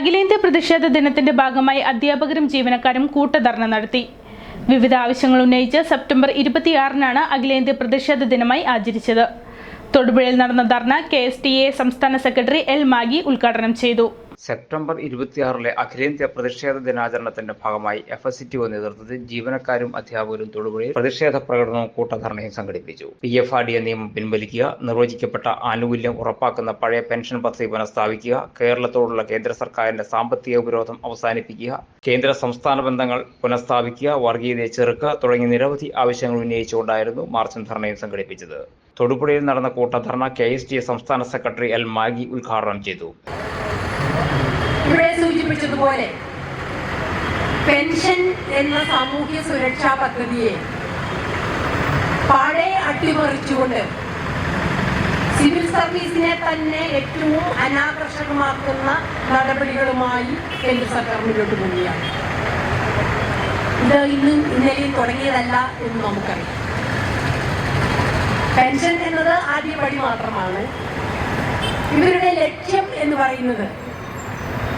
അഖിലേന്ത്യാ പ്രതിഷേധ ദിനത്തിന്റെ ഭാഗമായി അധ്യാപകരും ജീവനക്കാരും കൂട്ടധർണ നടത്തി. വിവിധ ആവശ്യങ്ങൾ ഉന്നയിച്ച് സെപ്റ്റംബർ ഇരുപത്തിയാറിനാണ് അഖിലേന്ത്യാ പ്രതിഷേധ ദിനമായി ആചരിച്ചത്. തൊടുപുഴയിൽ നടന്ന ധർണ കെ എസ് ടി എ സംസ്ഥാന സെക്രട്ടറി എൽ മാഗി ഉദ്ഘാടനം ചെയ്തു. സെപ്റ്റംബർ ഇരുപത്തിയാറിലെ അഖിലേന്ത്യാ പ്രതിഷേധ ദിനാചരണത്തിന്റെ ഭാഗമായി എഫ് എസ് ടി ഒ നേതൃത്വത്തിൽ ജീവനക്കാരും അധ്യാപകരും തൊടുപുഴയിൽ പ്രതിഷേധ പ്രകടനവും കൂട്ടധർണയും സംഘടിപ്പിച്ചു. പി എഫ് ആർ ഡി നിയമം പിൻവലിക്കുക നിർവചിക്കപ്പെട്ട ആനുകൂല്യം ഉറപ്പാക്കുന്ന പഴയ പെൻഷൻ പദ്ധതി പുനഃസ്ഥാപിക്കുക കേരളത്തോടുള്ള കേന്ദ്ര സർക്കാരിന്റെ സാമ്പത്തിക ഉപരോധം അവസാനിപ്പിക്കുക കേന്ദ്ര സംസ്ഥാന ബന്ധങ്ങൾ പുനഃസ്ഥാപിക്കുക വർഗീയതയെ ചെറുക്കുക തുടങ്ങിയ നിരവധി ആവശ്യങ്ങൾ ഉന്നയിച്ചുകൊണ്ടായിരുന്നു മാർച്ചും ധർണയും സംഘടിപ്പിച്ചത്. തൊടുപുഴയിൽ നടന്ന കൂട്ടധർണ കെ എസ് എ സംസ്ഥാന സെക്രട്ടറി എൽ മാഗി ഉദ്ഘാടനം ചെയ്തു. സൂചിപ്പിച്ചതുപോലെ പെൻഷൻ എന്ന സാമൂഹ്യ സുരക്ഷാ പദ്ധതിയെ പാടെ അട്ടിമറിച്ചുകൊണ്ട് സിവിൽ സർവീസിനെ തന്നെ ഏറ്റവും അനാകർഷകമാക്കുന്ന നടപടികളുമായി കേന്ദ്ര സർക്കാർ മുന്നോട്ട് പോവുകയാണ്. ഇത് ഇന്നും ഇന്നലെയും തുടങ്ങിയതല്ല എന്ന് നമുക്കറിയാം. പെൻഷൻ എന്നത് ആദ്യപടി മാത്രമാണ്. ഇവരുടെ ലക്ഷ്യം എന്ന് പറയുന്നത്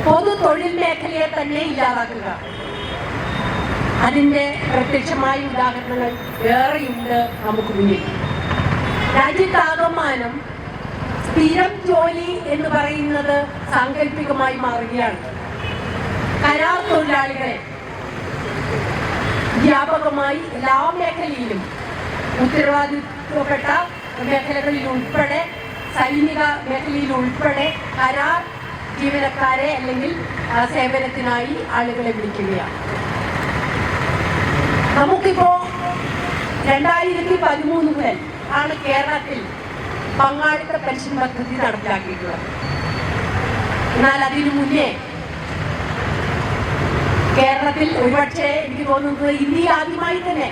പൊതു തൊഴിൽ മേഖലയെ തന്നെ ഇല്ലാതാക്കുക. അതിന്റെ പ്രത്യക്ഷമായ ഉദാഹരണങ്ങൾ ഏറെയുണ്ട് നമുക്ക് മുന്നിൽ. രാജ്യത്താകമാനം സ്ഥിരം ജോലി എന്ന് പറയുന്നത് സാങ്കല്പികമായി മാറുകയാണ്. കരാർ തൊഴിലാളികളെ വ്യാപകമായി എല്ലാ മേഖലയിലും ഉത്തരവാദിത്വപ്പെട്ട മേഖലകളിൽ ഉൾപ്പെടെ സൈനിക മേഖലയിൽ ഉൾപ്പെടെ കരാർ ജീവനക്കാരെ അല്ലെങ്കിൽ സേവനത്തിനായി ആളുകളെ വിളിക്കുകയാണ്. നമുക്കിപ്പോ രണ്ടായിരത്തി പതിമൂന്ന് മുതൽ ആണ് കേരളത്തിൽ പങ്കാളിത്ത പെൻഷൻ പദ്ധതി നടപ്പിലാക്കിയിട്ടുള്ളത്. എന്നാൽ അതിനു മുന്നേ കേരളത്തിൽ ഒരുപക്ഷെ എനിക്ക് തോന്നുന്നത് ഇന്ത്യയിൽ ആദ്യമായി തന്നെ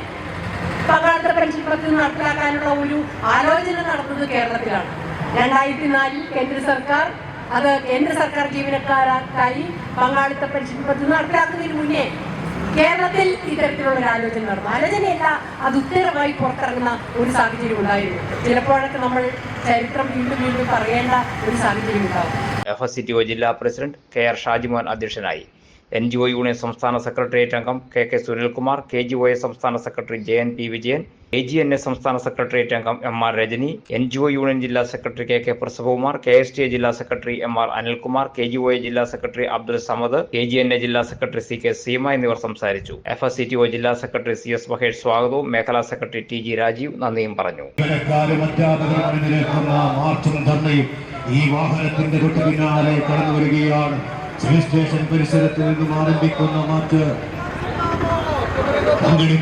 പങ്കാളിത്ത പെൻഷൻ പദ്ധതി നടപ്പിലാക്കാനുള്ള ഒരു ആലോചന നടന്നത് കേരളത്തിലാണ്. രണ്ടായിരത്തി നാലിൽ കേന്ദ്ര സർക്കാർ അത് കേന്ദ്ര സർക്കാർ ജീവനക്കാർക്കായി പങ്കാളിത്ത പെൻഷൻ പദ്ധതി നടപ്പിലാക്കുന്നതിന് മുന്നേ കേരളത്തിൽ ഇത്തരത്തിലുള്ള ഒരു ആലോചന നടന്നു. ആലോചനയല്ല അത് ഉത്തരവായി പുറത്തിറങ്ങുന്ന ഒരു സാഹചര്യം ഉണ്ടായിരുന്നു. ചിലപ്പോഴൊക്കെ നമ്മൾ ചരിത്രം വീണ്ടും വീണ്ടും പറയേണ്ട ഒരു സാഹചര്യം ഉണ്ടാവും F S C T O ജില്ലാ പ്രസിഡന്റ് കെ ആർ ഷാജിമോൻ അധ്യക്ഷനായി. എൻ ജി ഒ യൂണിയൻ സംസ്ഥാന സെക്രട്ടേറിയറ്റ് അംഗം K K Sunilkumar K G O A സംസ്ഥാന secretary J N P Vijayan A G N A സംസ്ഥാന സെക്രട്ടേറിയറ്റ് അംഗം M R Rajani N G O union ജില്ലാ secretary K K Prasavakumar K S T A ജില്ലാ secretary M R Anilkumar K G O A ജില്ലാ secretary Abdul Samad K G N A ജില്ലാ secretary C K Seema എന്നിവർ സംസാരിച്ചു. F S C T O ജില്ലാ secretary C S Mahesh സ്വാഗതവും മേഖലാ secretary T G Rajeev നന്ദിയും പറഞ്ഞു. ഈ വാഹനത്തിന്റെ പിന്നാലെ കടന്നു വരികയാണ് സിവിൽ സ്റ്റേഷൻ പരിസരത്ത് നിന്നും ആരംഭിക്കുന്ന മാർച്ച്